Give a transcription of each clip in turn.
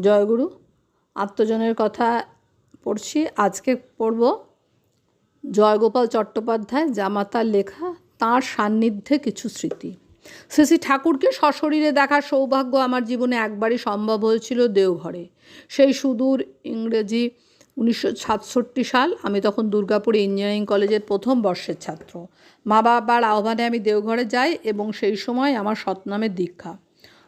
জয়গুরু, আত্মজনের কথা পড়ছি। আজকে পড়ব জয়গোপাল চট্টোপাধ্যায় জামাতার লেখা, তাঁর সান্নিধ্যে কিছু স্মৃতি। শ্রী ঠাকুরকে সশরীরে দেখার সৌভাগ্য আমার জীবনে একবারই সম্ভব হয়েছিল দেওঘরে। সেই সুদূর ইংরেজি উনিশশো সাতষট্টি সাল, আমি তখন দুর্গাপুর ইঞ্জিনিয়ারিং কলেজের প্রথম বর্ষের ছাত্র। মা বাবার আহ্বানে আমি দেওঘরে যাই এবং সেই সময় আমার সৎনামের দীক্ষা।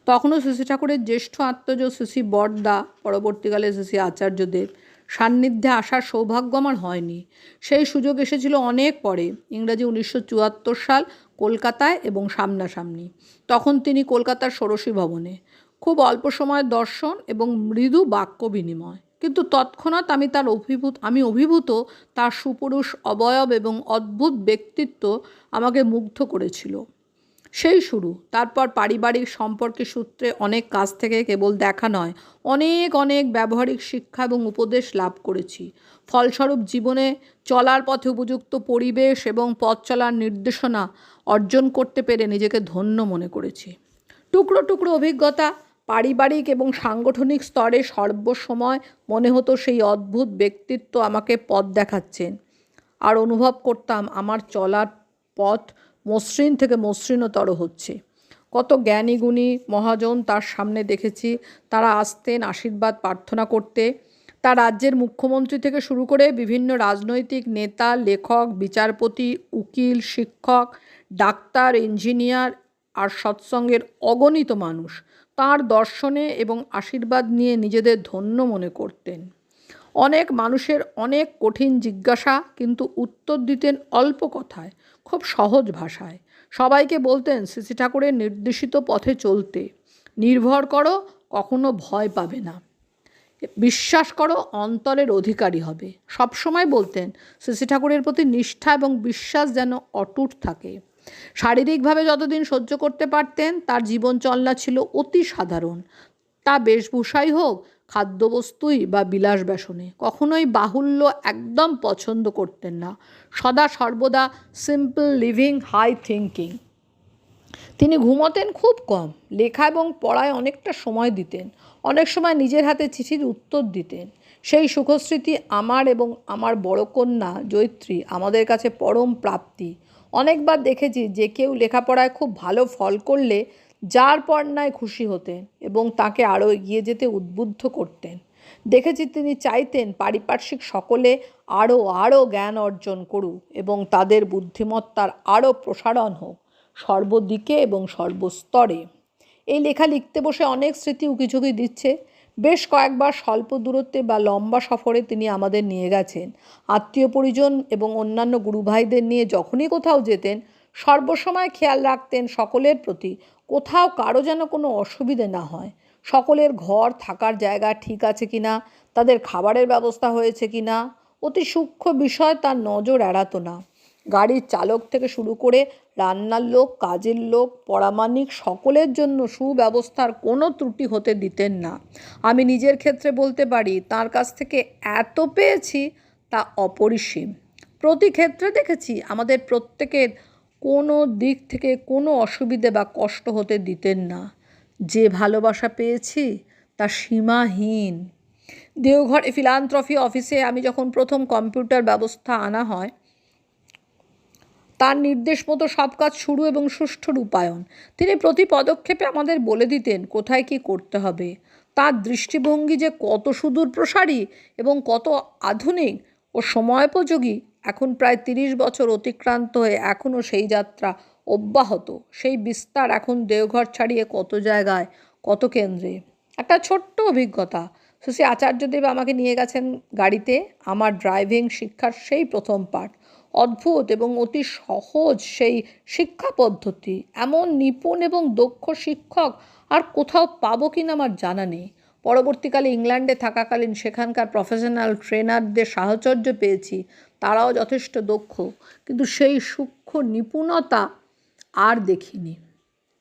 তখনও শ্রী ঠাকুরের জ্যেষ্ঠ আত্মজ শ্রী বরদা, পরবর্তীকালে শ্রী আচার্যদেব, সান্নিধ্যে আসার সৌভাগ্য আমার হয়নি। সেই সুযোগ এসেছিল অনেক পরে, ইংরাজি উনিশশো চুয়াত্তর সাল কলকাতায় এবং সামনাসামনি। তখন তিনি কলকাতার ষোড়শী ভবনে। খুব অল্প সময়ের দর্শন এবং মৃদু বাক্য বিনিময়। কিন্তু তৎক্ষণাৎ আমি তার অভিভূত, আমি অভিভূত তার সুপুরুষ, অবয়ব এবং অদ্ভুত ব্যক্তিত্ব আমাকে মুগ্ধ করেছিল। সেই শুরু। তারপর পারিবারিক সম্পর্কের সূত্রে অনেক কাজ থেকে কেবল দেখা নয়, অনেক অনেক ব্যবহারিক শিক্ষা এবং উপদেশ লাভ করেছি। ফলস্বরূপ জীবনে চলার পথে উপযুক্ত পরিবেশ এবং পথ চলার নির্দেশনা অর্জন করতে পেরে নিজেকে ধন্য মনে করেছি। টুকরো টুকরো অভিজ্ঞতা পারিবারিক এবং সাংগঠনিক স্তরে সর্বসময় মনে হতো সেই অদ্ভুত ব্যক্তিত্ব আমাকে পথ দেখাচ্ছেন। আর অনুভব করতাম আমার চলার পথ মসৃণ থেকে মসৃণতর হচ্ছে। কত জ্ঞানী গুণী মহাজন তার সামনে দেখেছি। তারা আসতেন আশীর্বাদ প্রার্থনা করতে। তার রাজ্যের মুখ্যমন্ত্রী থেকে শুরু করে বিভিন্ন রাজনৈতিক নেতা, লেখক, বিচারপতি, উকিল, শিক্ষক, ডাক্তার, ইঞ্জিনিয়ার আর সৎসঙ্গের অগণিত মানুষ তার দর্শনে এবং আশীর্বাদ নিয়ে নিজেদের ধন্য মনে করতেন। অনেক মানুষের অনেক কঠিন জিজ্ঞাসা, কিন্তু উত্তর দিতেন অল্প কথায়, খুব সহজ ভাষায়। সবাইকে বলতেন, শ্রী ঠাকুরের নির্দেশিত পথে চলতে। নির্ভর করো, কখনো ভয় পাবে না। বিশ্বাস করো, অন্তরের অধিকারী হবে। সবসময় বলতেন শ্রী ঠাকুরের প্রতি নিষ্ঠা এবং বিশ্বাস যেন অটুট থাকে। শারীরিকভাবে যতদিন সহ্য করতে পারতেন, তার জীবনচলনা ছিল অতি সাধারণ। তা বেশভূষাই হোক খাদ্যবস্তুই বা বিলাস ব্যসনে কখনোই বাহুল্য একদম পছন্দ করতেন না। সদা সর্বদা সিম্পল লিভিং হাই থিঙ্কিং তিনি ঘুমোতেন খুব কম। লেখা এবং পড়ায় অনেকটা সময় দিতেন। অনেক সময় নিজের হাতে চিঠির উত্তর দিতেন। সেই সুখস্মৃতি আমার এবং আমার বড় কন্যা জৈত্রী আমাদের কাছে পরম প্রাপ্তি। অনেকবার দেখেছি যে কেউ লেখাপড়ায় খুব ভালো ফল করলে যার পর্নায় খুশি হতেন এবং তাকে আরও এগিয়ে যেতে উদ্বুদ্ধ করতেন। দেখেছি তিনি চাইতেন পারিপার্শ্বিক সকলে আরও আরও জ্ঞান অর্জন করুক এবং তাদের বুদ্ধিমত্তার আরও প্রসারণ হোক, সর্বদিকে এবং সর্বস্তরে। এই লেখা লিখতে বসে অনেক স্মৃতি উকিঝুঁকি দিচ্ছে। বেশ কয়েকবার স্বল্প দূরত্বে বা লম্বা সফরে তিনি আমাদের নিয়ে গেছেন। আত্মীয় পরিজন এবং অন্যান্য গুরুভাইদের নিয়ে যখনই কোথাও যেতেন, সর্বসময় খেয়াল রাখতেন সকলের প্রতি কোথাও কারও যেন কোনো অসুবিধে না হয়। সকলের ঘর থাকার জায়গা ঠিক আছে কি না? তাদের খাবারের ব্যবস্থা হয়েছে কি না? অতি সূক্ষ্ম বিষয় তার নজর এড়াতো না। গাড়ির চালক থেকে শুরু করে রান্নার লোক, কাজের লোক, পরামানিক সকলের জন্য সুব্যবস্থার কোনো ত্রুটি হতে দিতেন না। আমি নিজের ক্ষেত্রে বলতে পারি, তার কাছ থেকে এত পেয়েছি তা অপরিসীম। প্রতি ক্ষেত্রে দেখেছি, আমাদের প্রত্যেকের কোনো দিক থেকে কোনো অসুবিধে বা কষ্ট হতে দিতেন না। যে ভালোবাসা পেয়েছি, তা সীমাহীন। দেওঘর ফিলান্থ্রফি অফিসে আমি যখন প্রথম কম্পিউটার ব্যবস্থা আনা হয়, তার নির্দেশ মতো সব কাজ শুরু এবং সুষ্ঠু রূপায়ণ। তিনি প্রতি পদক্ষেপে আমাদের বলে দিতেন কোথায় কি করতে হবে। তার দৃষ্টিভঙ্গি যে কত সুদূর প্রসারী এবং কত আধুনিক ও সময়োপযোগী এখন প্রায় তিরিশ বছর অতিক্রান্ত হয়ে এখনও সেই যাত্রা অব্যাহত। সেই বিস্তার এখন দেওঘর ছাড়িয়ে কত জায়গায়, কত কেন্দ্রে? একটা ছোট্ট অভিজ্ঞতা। শ্রী আচার্যদেব আমাকে নিয়ে গেছেন গাড়িতে। আমার ড্রাইভিং শিক্ষার সেই প্রথম পাঠ। অদ্ভুত এবং অতি সহজ সেই শিক্ষা পদ্ধতি। এমন নিপুণ এবং দক্ষ শিক্ষক আর কোথাও পাবো কিনা আমার জানা নেই। পরবর্তীকালে ইংল্যান্ডে থাকাকালীন সেখানকার প্রফেশনাল ট্রেনারদের সাহচর্য পেয়েছি, তারাও যথেষ্ট দক্ষ। কিন্তু সেই সূক্ষ্ম নিপুণতা আর দেখিনি।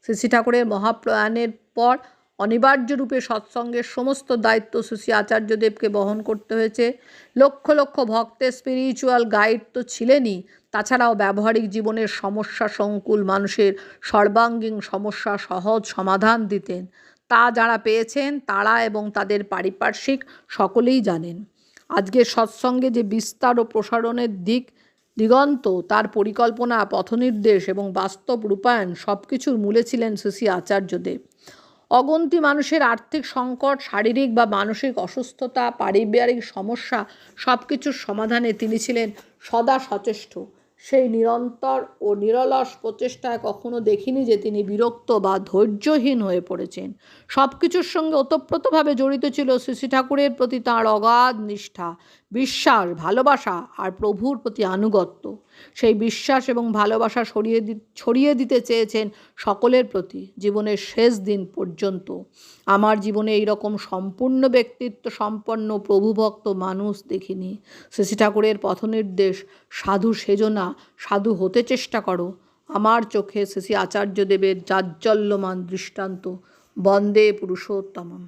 শ্রী ঠাকুরের মহাপ্রয়াণের পর অনিবার্য রূপে সৎসঙ্গের সমস্ত দায়িত্ব শ্রী আচার্যদেবকে বহন করতে হয়েছে। লক্ষ লক্ষ ভক্তের স্পিরিচুয়াল গাইড তো ছিলেনই, তাছাড়াও ব্যবহারিক জীবনের সমস্যা সংকুল মানুষের সর্বাঙ্গীন সমস্যা সহজ সমাধান দিতেন। তা যারা পেয়েছেন, তারা এবং তাদের পারিপার্শ্বিক সকলেই জানেন। আজকের সৎসঙ্গে যে বিস্তার ও প্রসারণের দিক দিগন্ত, তার পরিকল্পনা, পথনির্দেশ এবং বাস্তব রূপায়ণ সব কিছুর মূলে ছিলেন শ্রী আচার্যদেব। অগন্তি মানুষের আর্থিক সংকট, শারীরিক বা মানসিক অসুস্থতা, পারিবারিক সমস্যা সব কিছুর সমাধানে তিনি ছিলেন সদা সচেষ্ট। সেই নিরন্তর ও নিরলস প্রচেষ্টায় কখনো দেখিনি যে তিনি বিরক্ত বা ধৈর্যহীন হয়ে পড়েছেন। সব কিছুর সঙ্গে ওতপ্রোতভাবে জড়িত ছিল শ্রী ঠাকুরের প্রতি তাঁর অগাধ নিষ্ঠা, বিশ্বাস, ভালোবাসা আর প্রভুর প্রতি আনুগত্য। সেই বিশ্বাস এবং ভালোবাসা সরিয়ে ছড়িয়ে দিতে চেয়েছেন সকলের প্রতি জীবনের শেষ দিন পর্যন্ত। আমার জীবনে এই রকম সম্পূর্ণ ব্যক্তিত্ব সম্পন্ন প্রভুভক্ত মানুষ দেখিনি। শ্রী ঠাকুরের পথনির্দেশ সাধু সেজো না সাধু হতে চেষ্টা করো। আমার চোখে শ্রী আচার্যদেবের জাজ্জল্যমান দৃষ্টান্ত। বন্দে পুরুষোত্তমম।